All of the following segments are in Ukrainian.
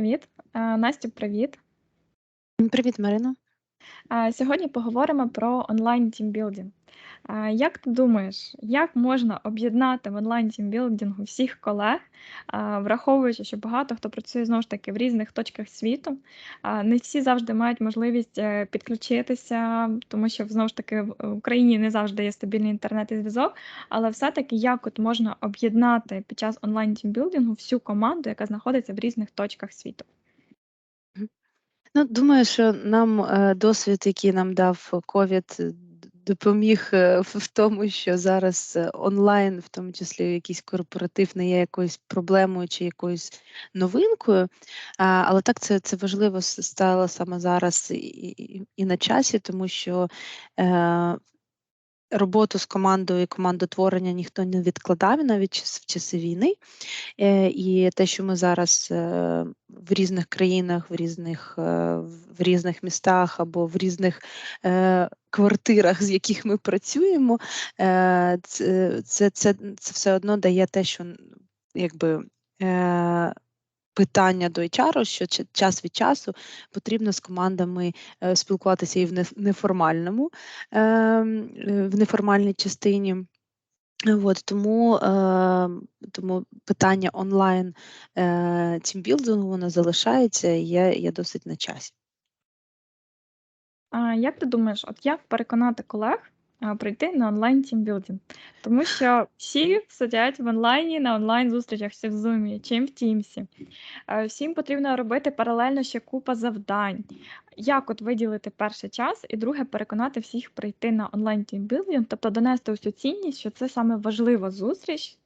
привіт. Настя, Настю, привіт. Привіт, Марино. Сьогодні поговоримо про онлайн тімбілдинг. Як ти думаєш, як можна об'єднати в онлайн тімбілдингу всіх колег, враховуючи, що багато хто працює знову ж таки в різних точках світу, не всі завжди мають можливість е, підключитися, тому що знову ж таки в Україні не завжди є стабільний інтернет і зв'язок, але все-таки як от можна об'єднати під час онлайн тімбілдингу всю команду, яка знаходиться в різних точках світу? Ну, думаю, що нам е, досвід, який нам дав ковід, е, допоміг е, в тому, що зараз онлайн, в тому числі якийсь корпоратив, не є якоюсь проблемою чи якоюсь новинкою. Але так це, це важливо стало саме зараз і, і, і на часі, тому що роботу з командою і командотворення ніхто не відкладав навіть в часи війни. Е, І те, що ми зараз е, в різних країнах, в різних, е, в різних містах або в різних квартирах, з яких ми працюємо, це, це, це, це все одно дає те, що якби. Питання до HR, що час від часу потрібно з командами е, спілкуватися і в неформальному, ем, е, в неформальній частині. От, тому, е, тому питання онлайн е, тімбілдингу воно залишається і є, є досить на часі. А як ти думаєш, от як переконати колег прийти на онлайн тімбілдинг? Тому що всі сидять в онлайні на онлайн зустрічах, всі в Zoom, чи в Teams. Всім потрібно робити паралельно ще купа завдань. Як от виділити перший час, і друге переконати всіх прийти на онлайн тімбілдинг, тобто донести усю цінність, що це саме важлива зустріч.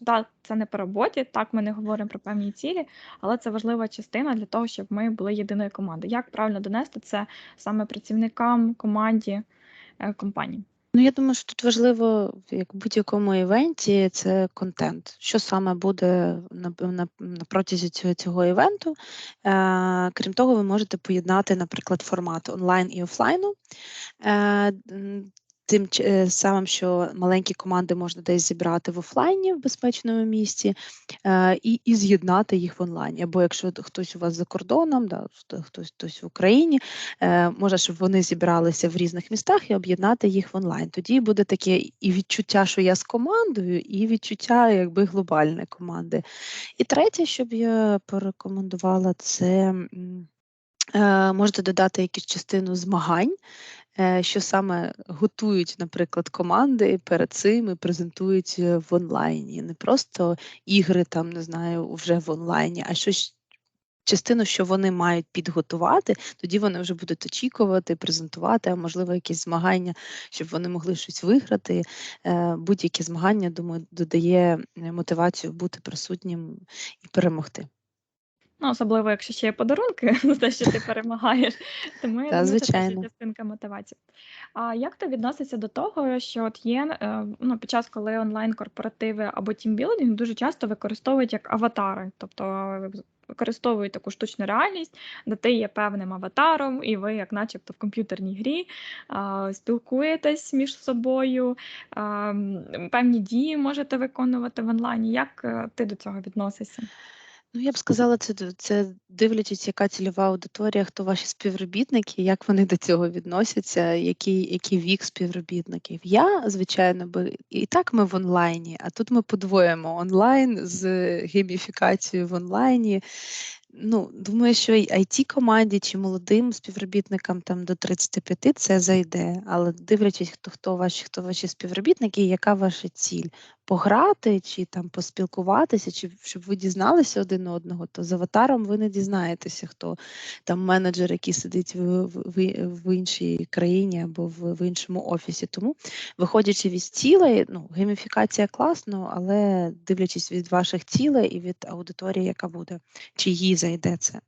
Да, це не по роботі, так ми не говоримо про певні цілі, але це важлива частина для того, щоб ми були єдиною командою. Як правильно донести це саме працівникам, команді е, компанії? Ну, я думаю, що тут важливо, як в будь-якому івенті, це контент. Що саме буде на, на, на протязі цього, цього івенту. Е, крім того, ви можете поєднати, наприклад, формат онлайн і офлайну. Е, Тим е, самим, що маленькі команди можна десь зібрати в офлайні в безпечному місці е, і, і з'єднати їх в онлайні. Або якщо хтось у вас за кордоном, да, хто- хтось, хтось в Україні, е, може, щоб вони зібралися в різних містах і об'єднати їх в онлайн. Тоді буде таке і відчуття, що я з командою, і відчуття якби глобальної команди. І третє, що б я порекомендувала, це можете додати якусь частину змагань. Е, Що саме готують, наприклад, команди перед цим і презентують е, в онлайні. Не просто ігри там, не знаю, вже в онлайні, а щось частину, що вони мають підготувати, тоді вони вже будуть очікувати, презентувати, а можливо, якісь змагання, щоб вони могли щось виграти. Е, Будь-які змагання, думаю, додає мотивацію бути присутнім і перемогти. Ну, особливо, якщо ще є подарунки за те, що ти перемагаєш. Тому я думаю, це частинка мотивації. А як ти відносишся до того, що от є е, ну, під час, коли онлайн-корпоративи або тімбілдинг дуже часто використовують як аватари, тобто е, використовують таку штучну реальність, де ти є певним аватаром, і ви, як начебто в комп'ютерній грі, а, спілкуєтесь між собою, а, певні дії можете виконувати в онлайні. Як е, ти до цього відносишся? Ну, я б сказала, це, це дивлячись, яка цільова аудиторія, хто ваші співробітники, як вони до цього відносяться, який, який вік співробітників. Я, звичайно, би і так ми в онлайні, а тут ми подвоїмо онлайн з гейміфікацією в онлайні. Ну, думаю, що й it команді чи молодим співробітникам там до 35 це зайде. Але дивлячись, хто хто ваші, хто ваші співробітники, і яка ваша ціль пограти чи там поспілкуватися, чи щоб ви дізналися один одного, то з аватаром ви не дізнаєтеся, хто там менеджер, який сидить в, в, в- іншій країні або в, в іншому офісі. Тому, виходячи від цілей, ну, гейміфікація класно, але дивлячись від ваших цілей і від аудиторії, яка буде, чи їй зайде це.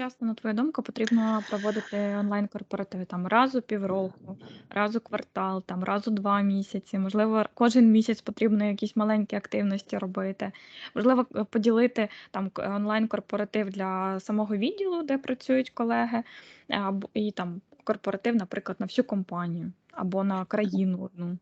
Часто, на твою думку, потрібно проводити онлайн-корпоративи? Там раз у півроку, раз у квартал, там раз у два місяці. Можливо, кожен місяць потрібно якісь маленькі активності робити. Можливо, поділити там онлайн-корпоратив для самого відділу, де працюють колеги, або і там корпоратив, наприклад, на всю компанію або на країну одну.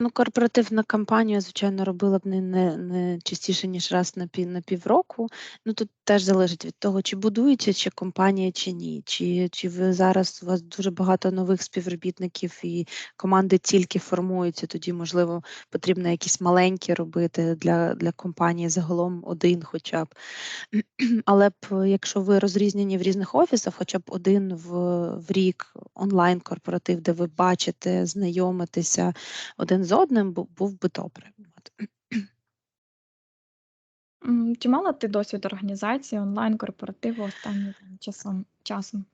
Ну, корпоративна кампанія, звичайно, робила б не не не частіше, ніж раз на пів на півроку. Ну, тут теж залежить від того, чи будується чи компанія, чи ні. Чи чи ви зараз у вас дуже багато нових співробітників і команди тільки формуються, тоді, можливо, потрібно якісь маленькі робити для для компанії, загалом один хоча б. Але б якщо ви розрізнені в різних офісах, хоча б один в в рік онлайн-корпоратив, де ви бачите, знайомитеся один з одним, був би добре. Чи мала ти досвід організації онлайн-корпоративу останнім часом часом?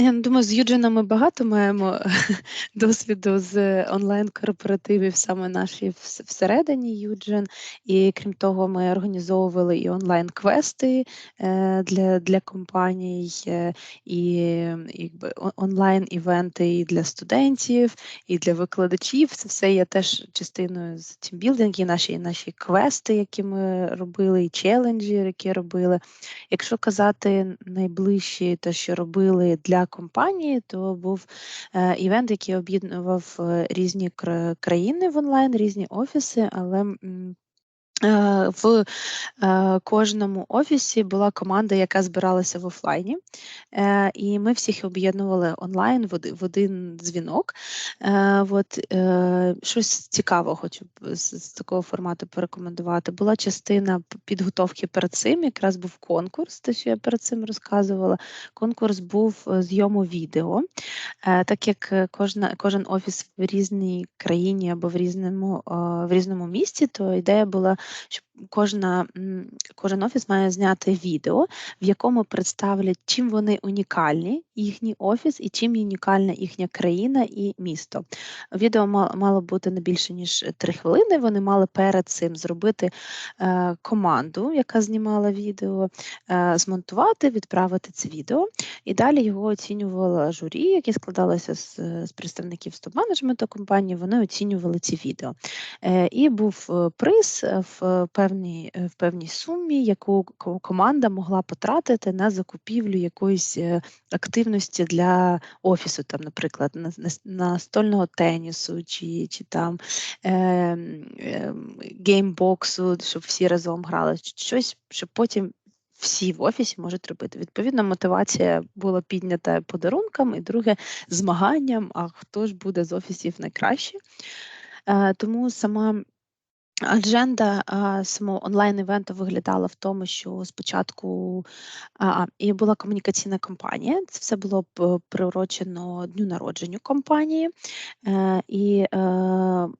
Я думаю, з Юджином ми багато маємо досвіду з онлайн-корпоративів, саме наші всередині Юджин. І крім того, ми організовували і онлайн-квести е, для для компаній, е, і якби онлайн-івенти і для студентів, і для викладачів. Це все є теж частиною з тімбілдингу, і наші, наші квести, які ми робили, і челенджі, які робили. Якщо казати найближчі, те, що робили для компанії, то був е, івент, який об'єднував е, різні країни в онлайн, різні офіси, але в е, кожному офісі була команда, яка збиралася в офлайні, і ми всіх об'єднували онлайн в один дзвінок. От, Щось цікаве хочу з такого формату порекомендувати. Була частина підготовки перед цим, якраз був конкурс, те, що я перед цим розказувала. Конкурс був зйому відео, так як кожна, кожен офіс в різній країні або в різному, в різному місті, то ідея була щоб кожна, кожен офіс має зняти відео, в якому представлять, чим вони унікальні, їхній офіс, і чим унікальна їхня країна і місто. Відео мало бути не більше ніж три хвилини. Вони мали перед цим зробити е, команду, яка знімала відео, е, змонтувати, відправити це відео. І далі його оцінювала журі, яке складалося з, з представників стоп-менеджменту компанії. Вони оцінювали ці відео. Е, і був приз в певній в певній сумі, яку команда могла потратити на закупівлю якоїсь активності для офісу, там, наприклад, на, настольного тенісу чи чи там е, е, геймбоксу, щоб всі разом грали, щось, щоб потім. Всі в офісі можуть робити. Відповідно, мотивація була піднята подарунком, і друге змаганням, а хто ж буде з офісів найкраще. Е, тому сама Адженда самого онлайн-івенту виглядала в тому, що спочатку а, і була комунікаційна кампанія. Це все було приурочено дню народженню компанії, е, і е,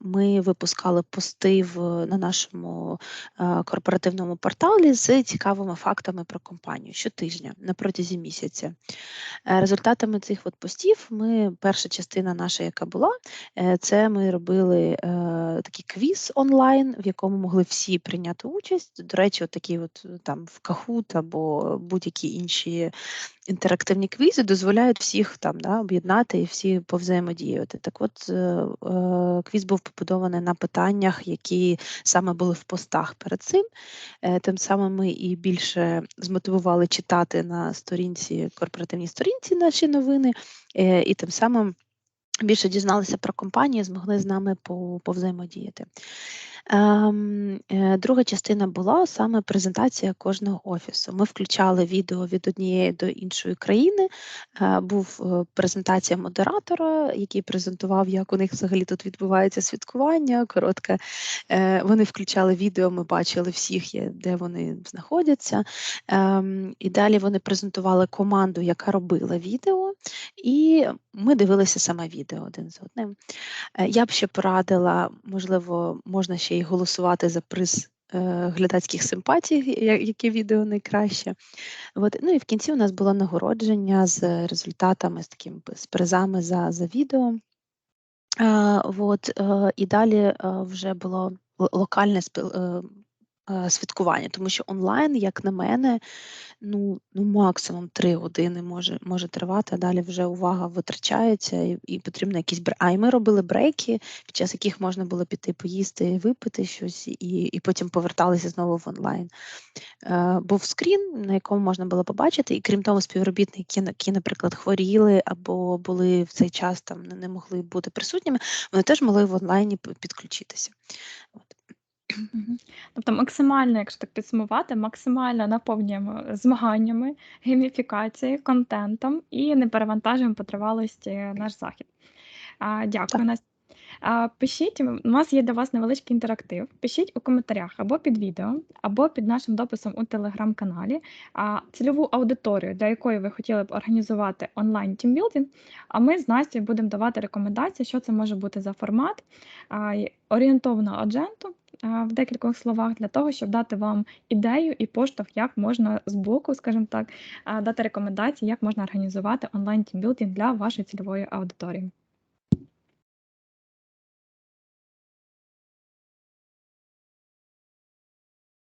ми випускали пости в, на нашому е, корпоративному порталі з цікавими фактами про компанію щотижня на протязі місяця. Е, результатами цих от постів ми перша частина наша, яка була, е, це ми робили е, такий квіз онлайн в якому могли всі прийняти участь. До речі, от такі от там в Kahoot або будь-які інші інтерактивні квізи дозволяють всіх там да, об'єднати і всі повзаємодіяти. Так от е, е, квіз був побудований на питаннях, які саме були в постах перед цим. Е, тим самим ми і більше змотивували читати на сторінці, корпоративній сторінці наші новини, і тим самим. Більше дізналися про компанію, змогли з нами повзаємодіяти. Ем, е, друга частина була саме презентація кожного офісу. Ми включали відео від однієї до іншої країни. Е, був е, презентація модератора, який презентував, як у них взагалі тут відбувається святкування. Коротке. Вони включали відео, ми бачили всіх, де вони знаходяться. Ем, і далі вони презентували команду, яка робила відео, і ми дивилися саме відео один з одним. Я б ще порадила, можливо, можна ще й голосувати за приз е, глядацьких симпатій, яке відео найкраще. От. Ну і в кінці у нас було нагородження з результатами, з таким з призами за за відео. Е, от, е, І далі е, вже було локальне е, святкування, тому що онлайн, як на мене, ну, ну максимум 3 години може може тривати, а далі вже увага витрачається і і потрібно якісь бре А і ми робили брейки, під час яких можна було піти поїсти, випити щось і і потім поверталися знову в онлайн. Е, Був скрін, на якому можна було побачити, і крім того, співробітники, які, наприклад, хворіли або були в цей час там не могли бути присутніми, вони теж могли в онлайні підключитися. От. Мгм. Тобто максимально, якщо так підсумувати, максимально наповнюємо змаганнями, гейміфікацією, контентом і не перевантажуємо по тривалості наш захід. А, Так. дякую, Настя. А, пишіть, у нас є для вас невеличкий інтерактив. Пишіть у коментарях або під відео, або під нашим дописом у телеграм-каналі а, цільову аудиторію, для якої ви хотіли б організувати онлайн тімбілдинг. А ми з Настю будемо давати рекомендації, що це може бути за формат, а, й орієнтовно адженту в декількох словах для того, щоб дати вам ідею і поштовх, як можна з боку, скажімо так, дати рекомендації, як можна організувати онлайн тімбілдинг для вашої цільової аудиторії.